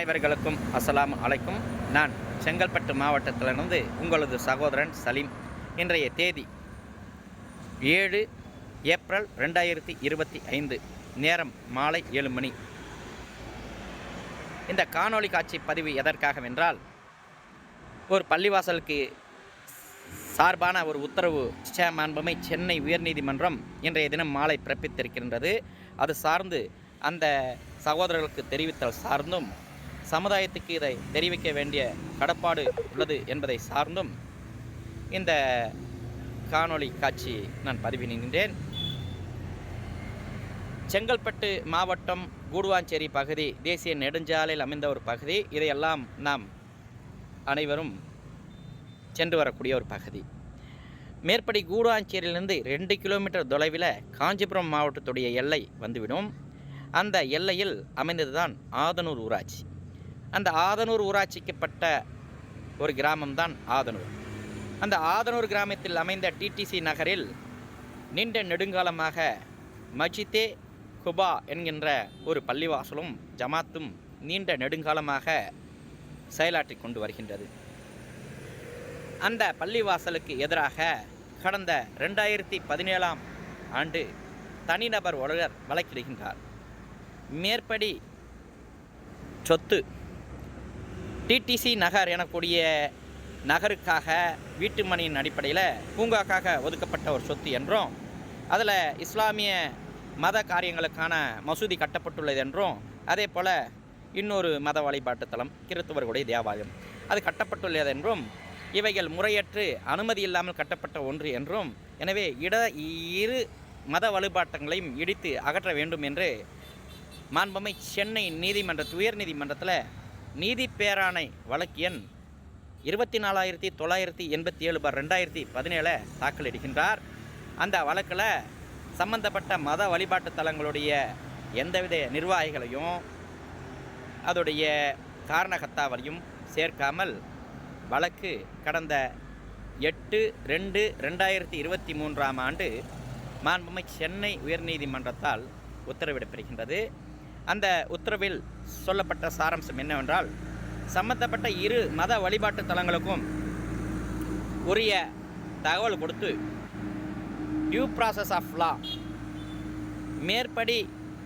அனைவர்களுக்கும் அஸ்லாம் அலைக்கும். நான் செங்கல்பட்டு மாவட்டத்திலிருந்து உங்களது சகோதரன் சலீம். இன்றைய தேதி ஏழு ஏப்ரல் ரெண்டாயிரத்தி இருபத்தி ஐந்து நேரம் மாலை ஏழு மணி. இந்த காணொளி காட்சி பதிவு எதற்காகவென்றால் ஒரு பள்ளிவாசலுக்கு சார்பான ஒரு உத்தரவு சே மாண்புமை சென்னை உயர்நீதிமன்றம் இன்றைய தினம் மாலை பிறப்பித்திருக்கின்றது. அது சார்ந்து அந்த சகோதரர்களுக்கு தெரிவித்தல் சார்ந்தும் சமுதாயத்துக்கு இதை தெரிவிக்க வேண்டிய கடப்பாடு உள்ளது என்பதை சார்ந்தும் இந்த காணொளி காட்சி நான் பதிவினின்றேன் செங்கல்பட்டு மாவட்டம் கூடுவாஞ்சேரி பகுதி தேசிய நெடுஞ்சாலையில் அமைந்த ஒரு பகுதி. இதையெல்லாம் நாம் அனைவரும் சென்று வரக்கூடிய ஒரு பகுதி. மேற்படி கூடுவாஞ்சேரியிலிருந்து ரெண்டு கிலோமீட்டர் தொலைவில் காஞ்சிபுரம் மாவட்டத்துடைய எல்லை வந்துவிடும். அந்த எல்லையில் அமைந்ததுதான் ஆதனூர் ஊராட்சி. அந்த ஆதனூர் ஊராட்சிக்கப்பட்ட ஒரு கிராமம்தான் ஆதனூர். அந்த ஆதனூர் கிராமத்தில் அமைந்த டிடிசி நகரில் நீண்ட நெடுங்காலமாக மஜிதே குபா என்கின்ற ஒரு பள்ளிவாசலும் ஜமாத்தும் நீண்ட நெடுங்காலமாக செயலாற்றி கொண்டு வருகின்றது. அந்த பள்ளிவாசலுக்கு எதிராக கடந்த ரெண்டாயிரத்தி பதினேழாம் ஆண்டு தனிநபர் ஒருவர் வழக்கிடுகின்றார். மேற்படி சொத்து டிடிசி நகர் எனக்கூடிய நகருக்காக வீட்டுமனையின் அடிப்படையில் பூங்காக்காக ஒதுக்கப்பட்ட ஒரு சொத்து என்றும் அதில் இஸ்லாமிய மத காரியங்களுக்கான மசூதி கட்டப்பட்டுள்ளது என்றும் அதே போல் இன்னொரு மத வழிபாட்டு தலம் கிறிஸ்துவர்களுடைய தேவாலயம். அது கட்டப்பட்டுள்ளது என்றும் இவைகள் முறையற்று அனுமதி இல்லாமல் கட்டப்பட்ட ஒன்று என்றும் எனவே இட இரு மத வழிபாட்டங்களையும் இடித்து அகற்ற வேண்டும் என்று மாண்புமை சென்னை நீதிமன்ற உயர் நீதிமன்றத்தில் நீதி பேராணை வழக்கு எண் இருபத்தி நாலாயிரத்தி தொள்ளாயிரத்தி எண்பத்தி ஏழு பார் ரெண்டாயிரத்தி பதினேழை தாக்கலிடுகின்றார். அந்த வழக்கில் சம்பந்தப்பட்ட மத வழிபாட்டு தலங்களுடைய எந்தவித நிர்வாகிகளையும் அதோடைய காரணகர்த்தாவையும் சேர்க்காமல் வழக்கு கடந்த எட்டு ரெண்டு ரெண்டாயிரத்தி இருபத்தி மூன்றாம் ஆண்டு மாண்புமை சென்னை உயர்நீதிமன்றத்தால் உத்தரவிடப்பெறுகின்றது அந்த உத்தரவில் சொல்லப்பட்ட சாரம்சம் என்னவென்றால் சம்பந்தப்பட்ட இரு மத வழிபாட்டு தலங்களுக்கும் உரிய தகவல் கொடுத்து டியூ ப்ராசஸ் ஆஃப் லா மேற்படி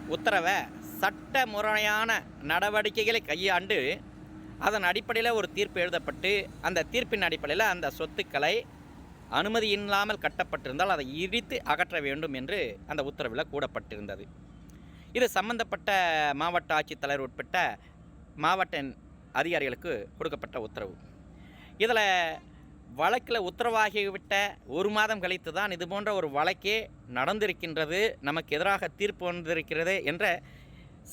உத்தரவை சட்ட முறையான நடவடிக்கைகளை கையாண்டு அதன் அடிப்படையில் ஒரு தீர்ப்பு எழுதப்பட்டு அந்த தீர்ப்பின் அடிப்படையில் அந்த சொத்துக்களை அனுமதி இல்லாமல் கட்டப்பட்டிருந்தால் அதை இடித்து அகற்ற வேண்டும் என்று அந்த உத்தரவில் கூறப்பட்டிருந்தது. இது சம்பந்தப்பட்ட மாவட்ட ஆட்சித்தலைவர் உட்பட்ட மாவட்ட அதிகாரிகளுக்கு கொடுக்கப்பட்ட உத்தரவு. இதில் வழக்கில் உத்தரவாகிவிட்ட ஒரு மாதம் கழித்து தான் இது போன்ற ஒரு வழக்கே நடந்திருக்கின்றது நமக்கு எதிராக தீர்ப்பு வந்திருக்கிறது என்ற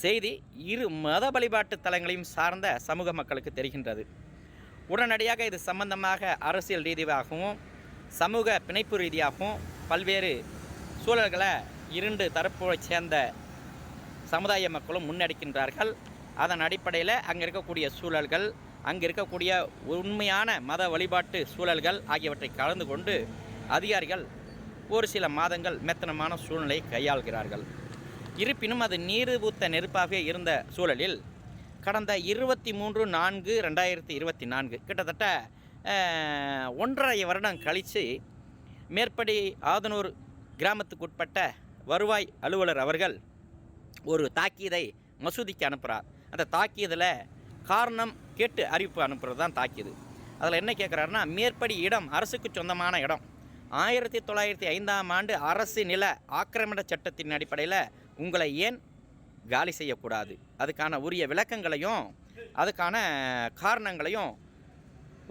செய்தி இரு மத வழிபாட்டு தலங்களையும் சார்ந்த சமூக மக்களுக்கு தெரிகின்றது. உடனடியாக இது சம்பந்தமாக அரசியல் ரீதியாகவும் சமூக பிணைப்பு ரீதியாகவும் பல்வேறு சூழல்களை இரண்டு தரப்பைச் சேர்ந்த சமுதாய மக்களும் முன்னெடுக்கின்றார்கள். அதன் அடிப்படையில் அங்கே இருக்கக்கூடிய சூழல்கள் அங்கே இருக்கக்கூடிய உண்மையான மத வழிபாட்டு சூழல்கள் ஆகியவற்றை கலந்து கொண்டு அதிகாரிகள் ஒரு சில மாதங்கள் மெத்தனமான சூழ்நிலை கையாள்கிறார்கள். இருப்பினும் அது நீர் ஊத்த நெருப்பாக இருந்த சூழலில் கடந்த இருபத்தி மூன்று நான்கு ரெண்டாயிரத்தி இருபத்தி நான்கு கிட்டத்தட்ட ஒன்றரை வருடம் கழித்து மேற்படி ஆதனூர் கிராமத்துக்குட்பட்ட வருவாய் அலுவலர் அவர்கள் ஒரு தாக்கீதை மசூதிக்கு அனுப்புகிறார் அந்த தாக்கியதில் காரணம் கேட்டு அறிவிப்பு அனுப்புகிறது தான் தாக்கியது. அதில் என்ன கேட்குறாருன்னா மேற்படி இடம் அரசுக்கு சொந்தமான இடம். ஆயிரத்தி தொள்ளாயிரத்தி ஐந்தாம் ஆண்டு அரசு நில ஆக்கிரமிட சட்டத்தின் அடிப்படையில் உங்களை ஏன் காலி செய்யக்கூடாது? அதுக்கான உரிய விளக்கங்களையும் அதுக்கான காரணங்களையும்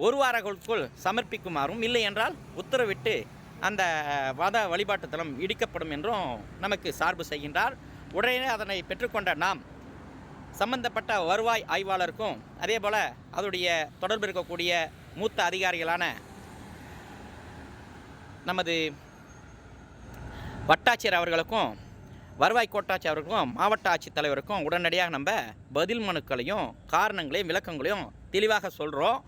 ஒரு வாரங்களுக்குள் சமர்ப்பிக்குமாறும் இல்லை என்றால் உத்தரவிட்டு அந்த வத வழிபாட்டுத்தலம் இடிக்கப்படும் என்றும் நமக்கு சார்பு செய்கின்றார். உடனே அதனை பெற்றுக்கொண்ட நாம் சம்பந்தப்பட்ட வருவாய் ஆய்வாளருக்கும் அதே போல் அதோடைய தொடர்பு இருக்கக்கூடிய மூத்த அதிகாரிகளான நமது வட்டாட்சியர் அவர்களுக்கும் வருவாய் கோட்டாட்சி அவர்களுக்கும் மாவட்ட ஆட்சித்தலைவருக்கும் உடனடியாக நம்ம பதில் மனுக்களையும் காரணங்களையும் விளக்கங்களையும் தெளிவாக சொல்கிறோம்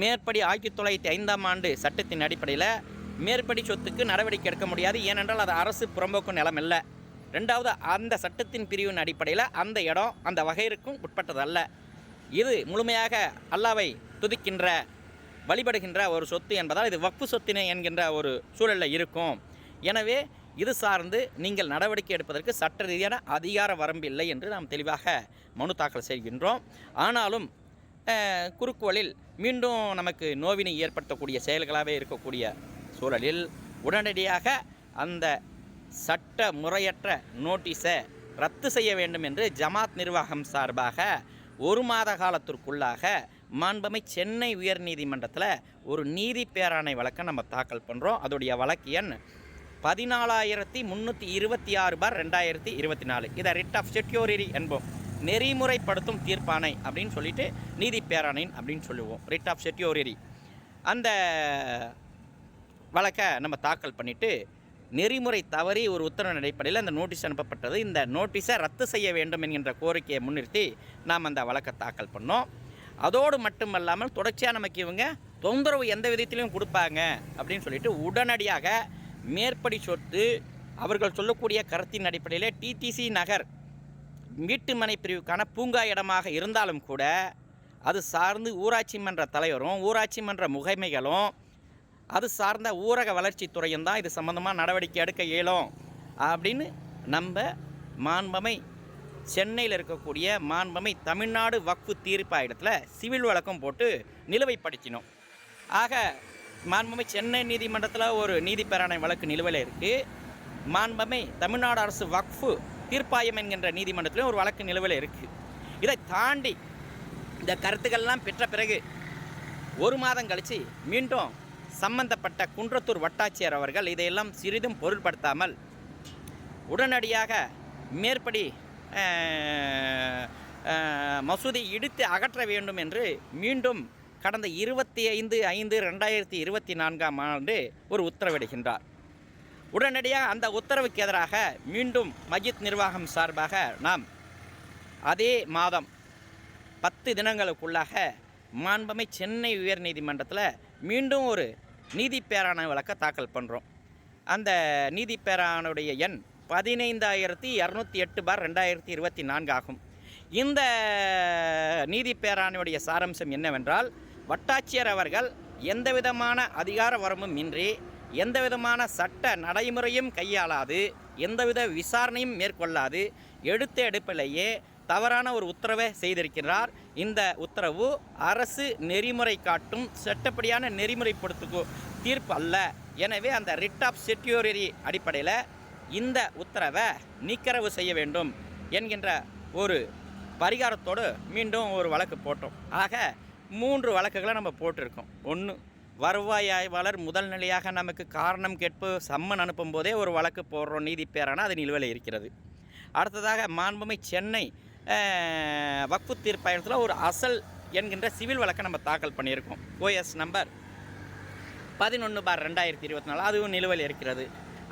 மேற்படி ஆயிரத்தி தொள்ளாயிரத்தி ஐந்தாம் ஆண்டு சட்டத்தின் அடிப்படையில் மேற்படி சொத்துக்கு நடவடிக்கை எடுக்க முடியாது. ஏனென்றால் அது அரசு புறம்போக்கு நிலம் இல்லை ரெண்டாவது அந்த சட்டத்தின் பிரிவின் அடிப்படையில் அந்த இடம் அந்த வகையிற்கும் உட்பட்டதல்ல. இது முழுமையாக அல்லாவை துதிக்கின்ற வழிபடுகின்ற ஒரு சொத்து என்பதால் இது வக்ஃபு சொத்தினை என்கின்ற ஒரு சூழலில் இருக்கும். எனவே இது சார்ந்து நீங்கள் நடவடிக்கை எடுப்பதற்கு சட்ட ரீதியான அதிகார வரம்பு இல்லை என்று நாம் தெளிவாக மனு தாக்கல் செய்கின்றோம். ஆனாலும் அஹ், குறுக்குவழில் மீண்டும் நமக்கு நோவினை ஏற்படுத்தக்கூடிய செயல்களாகவே இருக்கக்கூடிய சூழலில் உடனடியாக அந்த சட்ட முறையற்ற நோட்டீஸை ரத்து செய்ய வேண்டும் என்று ஜமாத் நிர்வாகம் சார்பாக ஒரு மாத காலத்திற்குள்ளாக மாண்பமை சென்னை உயர்நீதிமன்றத்தில் ஒரு நீதி பேராணை வழக்கை நம்ம தாக்கல் பண்ணுறோம் அதோடைய வழக்கு எண் பதினாலாயிரத்தி முந்நூற்றி இருபத்தி ஆறு பார் ரெண்டாயிரத்தி இருபத்தி நாலு. இதை ரிட் ஆஃப் செக்யூரிட்டி என்போம். நெறிமுறைப்படுத்தும் தீர்ப்பானை அப்படின்னு சொல்லிட்டு நீதி பேராணை அப்படின்னு சொல்லுவோம். ரிட் ஆஃப் செக்யூரிட்டி அந்த வழக்கை நம்ம தாக்கல் பண்ணிவிட்டு நெறிமுறை தவறி ஒரு உத்தரவின் அடிப்படையில் அந்த நோட்டீஸ் அனுப்பப்பட்டது. இந்த நோட்டீஸை ரத்து செய்ய வேண்டும் என்கின்ற கோரிக்கையை முன்னிறுத்தி நாம் அந்த வழக்கை தாக்கல் பண்ணோம். அதோடு மட்டுமல்லாமல் தொடர்ச்சியாக நமக்கு இவங்க தொந்தரவு எந்த விதத்திலையும் கொடுப்பாங்க அப்படின்னு சொல்லிட்டு உடனடியாக மேற்படி சொத்து அவர்கள் சொல்லக்கூடிய கருத்தின் அடிப்படையில் டிடிசி நகர் வீட்டுமனை பிரிவுக்கான பூங்கா இடமாக இருந்தாலும் கூட அது சார்ந்து ஊராட்சி மன்ற தலைவரும் ஊராட்சி மன்ற முகைமைகளும் அது சார்ந்த ஊரக வளர்ச்சித்துறையும் தான் இது சம்மந்தமாக நடவடிக்கை எடுக்க இயலும். அப்படின்னு நம்ம மாண்பமை சென்னையில் இருக்கக்கூடிய மாண்பமை தமிழ்நாடு வக்ஃபு தீர்ப்பாயிடத்தில் சிவில் வழக்கம் போட்டு நிலுவைப்படுத்தினோம் ஆக மாண்பமை சென்னை நீதிமன்றத்தில் ஒரு நீதி வழக்கு நிலுவையில் இருக்குது மாண்பமை தமிழ்நாடு அரசு வக்ஃபு தீர்ப்பாயம் என்கின்ற நீதிமன்றத்திலும் ஒரு வழக்கு நிலுவையில் இருக்குது இதை தாண்டி இந்த கருத்துக்கள்லாம் பெற்ற பிறகு ஒரு மாதம் கழித்து மீண்டும் சம்பந்தப்பட்ட குன்றத்தூர் வட்டாட்சியர் அவர்கள் இதையெல்லாம் சிறிதும் பொருட்படுத்தாமல் உடனடியாக மேற்படி மசூதி இடித்து அகற்ற வேண்டும் என்று மீண்டும் கடந்த இருபத்தி ஐந்து ஐந்து ரெண்டாயிரத்தி இருபத்தி நான்காம் ஆண்டு ஒரு உத்தரவிடுகின்றார். உடனடியாக அந்த உத்தரவுக்கு எதிராக மீண்டும் மஜித் நிர்வாகம் சார்பாக நாம் அதே மாதம் பத்து தினங்களுக்குள்ளாக மாண்பமை சென்னை உயர்நீதிமன்றத்தில் மீண்டும் ஒரு நீதி வழக்கை தாக்கல் பண்ணுறோம் அந்த நீதி எண் பதினைந்தாயிரத்தி இரநூத்தி எட்டு பார் ரெண்டாயிரத்தி இருபத்தி நான்கு ஆகும். இந்த நீதி பேராணையுடைய சாராம்சம் என்னவென்றால் வட்டாட்சியர் அவர்கள் எந்த விதமான அதிகார வரமும் இன்றி எந்த விதமான சட்ட நடைமுறையும் கையாளாது எந்தவித விசாரணையும் மேற்கொள்ளாது எடுத்த எடுப்பிலேயே தவறான ஒரு உத்தரவை செய்திருக்கிறார். இந்த உத்தரவு அரசு நெறிமுறை காட்டும் சட்டப்படியான நெறிமுறைப்படுத்து தீர்ப்பு அல்ல. எனவே அந்த ரிட் ஆஃப் செக்யூரிட்டி அடிப்படையில் இந்த உத்தரவை நீக்கரவு செய்ய வேண்டும் என்கின்ற ஒரு பரிகாரத்தோடு மீண்டும் ஒரு வழக்கு போட்டோம். ஆக மூன்று வழக்குகளை நம்ம போட்டிருக்கோம். ஒன்று வருவாய் ஆய்வாளர் முதல் நிலையாக நமக்கு காரணம் கேட்பு சம்மன் அனுப்பும் போதே ஒரு வழக்கு போடுறோம். நீதி பேரானால் அது நிலுவையில் இருக்கிறது. அடுத்ததாக மாண்புமை சென்னை வக்ஃபு தீர்ப்பாயத்தில் ஒரு அசல் என்கின்ற சிவில் வழக்கை நம்ம தாக்கல் பண்ணியிருக்கோம். ஓஎஸ் நம்பர் பதினொன்று பார் ரெண்டாயிரத்தி இருபத்தி நாலு. அதுவும் நிலுவையில் இருக்கிறது.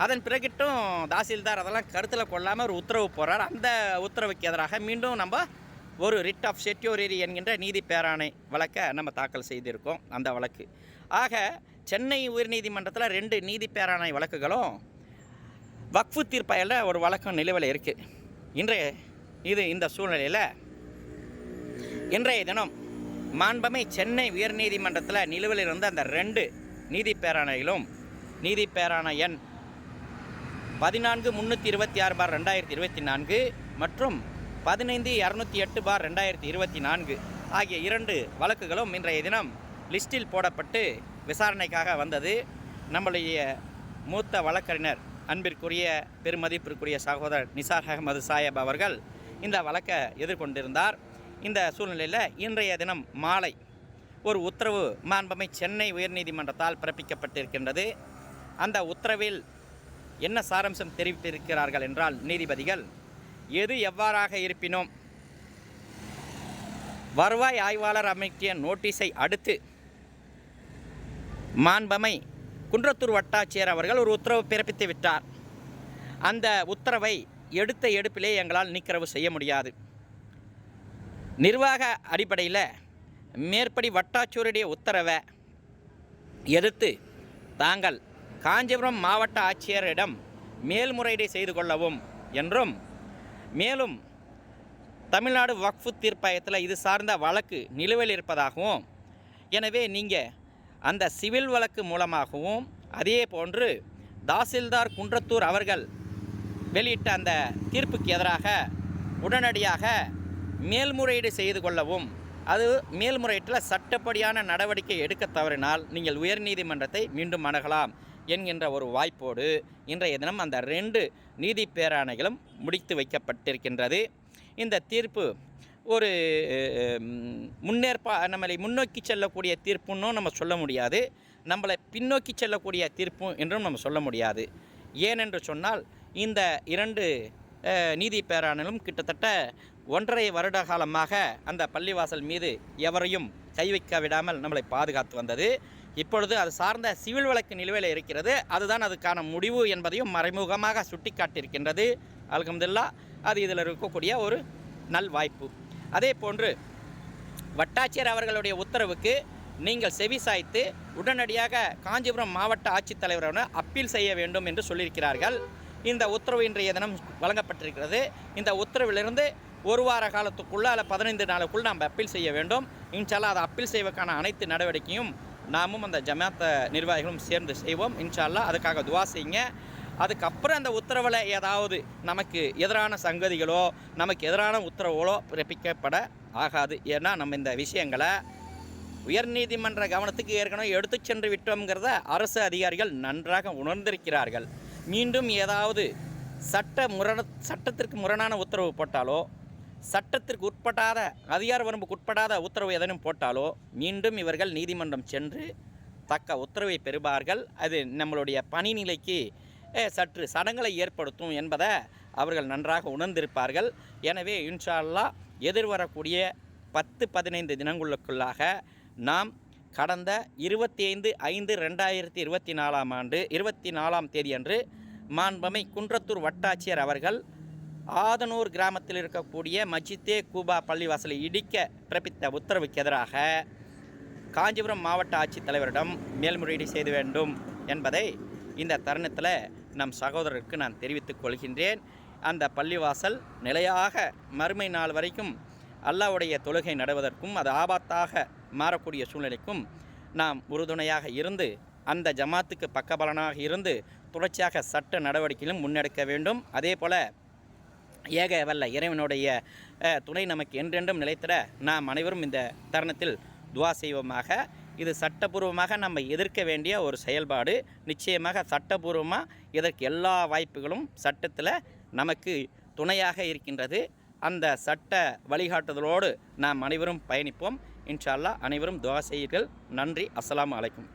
அதன் பிறகிட்டும் தாசில்தார் அதெல்லாம் கருத்தில் கொள்ளாமல் ஒரு உத்தரவு போகிறார் அந்த உத்தரவுக்கு எதிராக மீண்டும் நம்ம ஒரு ரிட் ஆஃப் செட்யூரிரி என்கின்ற நீதி பேராணை வழக்கை நம்ம தாக்கல் செய்திருக்கோம். அந்த வழக்கு. ஆக சென்னை உயர்நீதிமன்றத்தில் ரெண்டு நீதி பேராணை வழக்குகளும் வக்ஃபு தீர்ப்பாயில் ஒரு வழக்கம் நிலுவையில் இருக்குது இன்றைய இது இந்த சூழ்நிலையில் இன்றைய தினம் மாண்பமை சென்னை உயர்நீதிமன்றத்தில் நிலுவையில் இருந்த அந்த ரெண்டு நீதி பேராணைகளும் நீதி பேராணை எண் பதினான்கு முந்நூற்றி இருபத்தி ஆறு பார் ரெண்டாயிரத்தி இருபத்தி நான்கு மற்றும் பதினைந்து இரநூத்தி எட்டு பார் ரெண்டாயிரத்தி இருபத்தி நான்கு ஆகிய இரண்டு வழக்குகளும் இன்றைய தினம் லிஸ்டில் போடப்பட்டு விசாரணைக்காக வந்தது. நம்மளுடைய மூத்த வழக்கறிஞர் அன்பிற்குரிய பெருமதிப்பிற்குரிய சகோதரர் நிசார் அகமது சாயப் அவர்கள் இந்த வழக்கை எதிர்கொண்டிருந்தார். இந்த சூழ்நிலையில் இன்றைய தினம் மாலை ஒரு உத்தரவு மாண்பமை சென்னை உயர்நீதிமன்றத்தால் பிறப்பிக்கப்பட்டிருக்கின்றது. அந்த உத்தரவில் என்ன சாரம்சம் தெரிவித்திருக்கிறார்கள் என்றால் நீதிபதிகள் எது எவ்வாறாக இருப்பினும்? வருவாய் ஆய்வாளர் அமைக்கிய நோட்டீஸை அடுத்து. மாண்பமை குன்றத்தூர் வட்டாட்சியர் அவர்கள் ஒரு உத்தரவு பிறப்பித்து விட்டார். அந்த உத்தரவை எடுத்த எடுப்பிலே எங்களால் நீக்கிறவு செய்ய முடியாது. நிர்வாக அடிப்படையில் மேற்படி வட்டாட்சியருடைய உத்தரவை எதிர்த்து தாங்கள் காஞ்சிபுரம் மாவட்ட ஆட்சியரிடம் மேல்முறையீடு செய்து கொள்ளவும் என்றும் மேலும் தமிழ்நாடு வக்ஃபு தீர்ப்பாயத்தில் இது சார்ந்த வழக்கு நிலுவையில் இருப்பதாகவும் எனவே நீங்கள் அந்த சிவில் வழக்கு மூலமாகவும் அதே போன்று தாசில்தார் குன்றத்தூர் அவர்கள் வெளியிட்ட அந்த தீர்ப்புக்கு எதிராக உடனடியாக மேல்முறையீடு செய்து கொள்ளவும் அது மேல்முறையீட்டில் சட்டப்படியான நடவடிக்கை எடுக்க தவறினால் நீங்கள் உயர்நீதிமன்றத்தை மீண்டும் அணுகலாம் என்கின்ற ஒரு வாய்ப்போடு இன்றைய தினம் அந்த ரெண்டு நீதி பேராணைகளும் முடித்து வைக்கப்பட்டிருக்கின்றது. இந்த தீர்ப்பு ஒரு முன்னேற்பா நம்மளை முன்னோக்கி செல்லக்கூடிய தீர்ப்புன்னும் நம்ம சொல்ல முடியாது. நம்மளை பின்னோக்கி செல்லக்கூடிய தீர்ப்பு என்றும் நம்ம சொல்ல முடியாது. ஏனென்று சொன்னால் இந்த இரண்டு நீதி பேராணலும் கிட்டத்தட்ட ஒன்றரை வருட காலமாக அந்த பள்ளிவாசல் மீது எவரையும் கை வைக்க விடாமல் நம்மளை பாதுகாத்து வந்தது. இப்பொழுது அது சார்ந்த சிவில் வழக்கு நிலுவையில் இருக்கிறது. அதுதான் அதுக்கான முடிவு என்பதையும் மறைமுகமாக சுட்டிக்காட்டியிருக்கின்றது. அலகம்துல்லா அது இதில் இருக்கக்கூடிய ஒரு நல் வாய்ப்பு. அதே போன்று வட்டாட்சியர் அவர்களுடைய உத்தரவுக்கு நீங்கள் செவி சாய்த்து உடனடியாக காஞ்சிபுரம் மாவட்ட ஆட்சித்தலைவரான அப்பீல் செய்ய வேண்டும் என்று சொல்லியிருக்கிறார்கள். இந்த உத்தரவு இன்றைய தினம் வழங்கப்பட்டிருக்கிறது. இந்த உத்தரவிலிருந்து ஒரு வார காலத்துக்குள்ளே அல்ல பதினைந்து நாளுக்குள் நாம் அப்பீல் செய்ய வேண்டும். இன்ஷால்லா அதை அப்பீல் செய்வதற்கான அனைத்து நடவடிக்கையும் நாமும் அந்த ஜமாத்த நிர்வாகிகளும் சேர்ந்து செய்வோம். இன்ஷால்லா அதுக்காக துவா செய்யுங்க. அதுக்கப்புறம் அந்த உத்தரவில் ஏதாவது நமக்கு எதிரான சங்கதிகளோ நமக்கு எதிரான உத்தரவுகளோ பிறப்பிக்கப்பட ஆகாது. ஏன்னா நம்ம இந்த விஷயங்களை உயர்நீதிமன்ற கவனத்துக்கு ஏற்கனவே எடுத்து சென்று விட்டோங்கிறத அரசு அதிகாரிகள் நன்றாக உணர்ந்திருக்கிறார்கள். மீண்டும் ஏதாவது சட்ட முரண சட்டத்திற்கு முரணான உத்தரவு போட்டாலோ சட்டத்திற்கு உட்படாத அதிகார வரம்புக்கு உட்படாத உத்தரவு எதனும் போட்டாலோ மீண்டும் இவர்கள் நீதிமன்றம் சென்று தக்க உத்தரவை பெறுவார்கள். அது நம்மளுடைய பணி நிலைக்கு சற்று சடங்களை ஏற்படுத்தும் என்பதை அவர்கள் நன்றாக உணர்ந்திருப்பார்கள். எனவே இன்ஷால்லா எதிர்வரக்கூடிய பத்து பதினைந்து தினங்களுக்குள்ளாக நாம் கடந்த இருபத்தி ஐந்து ஐந்து ரெண்டாயிரத்தி இருபத்தி நாலாம் ஆண்டு இருபத்தி நாலாம் தேதி அன்று மாண்பமை குன்றத்தூர் வட்டாட்சியர் அவர்கள் ஆதனூர் கிராமத்தில் இருக்கக்கூடிய மஜித்தே கூபா பள்ளிவாசலை இடிக்க பிறப்பித்த உத்தரவுக்கு எதிராக காஞ்சிபுரம் மாவட்ட ஆட்சித்தலைவரிடம் மேல்முறையீடு செய்து வேண்டும் என்பதை இந்த தருணத்தில் நம் சகோதரருக்கு நான் தெரிவித்துக் கொள்கின்றேன். அந்த பள்ளிவாசல் நிலையாக மறுமை நாள் வரைக்கும் அல்லாவுடைய தொழுகை நடுவதற்கும் அது ஆபத்தாக மாறக்கூடிய சூழ்நிலைக்கும் நாம் உறுதுணையாக இருந்து அந்த ஜமாத்துக்கு பக்கபலனாக இருந்து தொடர்ச்சியாக சட்ட நடவடிக்கையிலும் முன்னெடுக்க வேண்டும். அதே போல் ஏக வல்ல இறைவனுடைய துணை நமக்கு என்றென்றும் நிலைத்திட நாம் அனைவரும் இந்த தருணத்தில் துவா செய்வோமாக. இது சட்டபூர்வமாக நம்ம எதிர்க்க வேண்டிய ஒரு செயல்பாடு. நிச்சயமாக சட்டபூர்வமாக இதற்கு எல்லா வாய்ப்புகளும் சட்டத்தில் நமக்கு துணையாக இருக்கின்றது. அந்த சட்ட வழிகாட்டுதலோடு நாம் அனைவரும் பயணிப்போம். இன்ஷா அனைவரும் துவா செய்யுங்கள் நன்றி. அஸ்லாம் அலைக்கும்.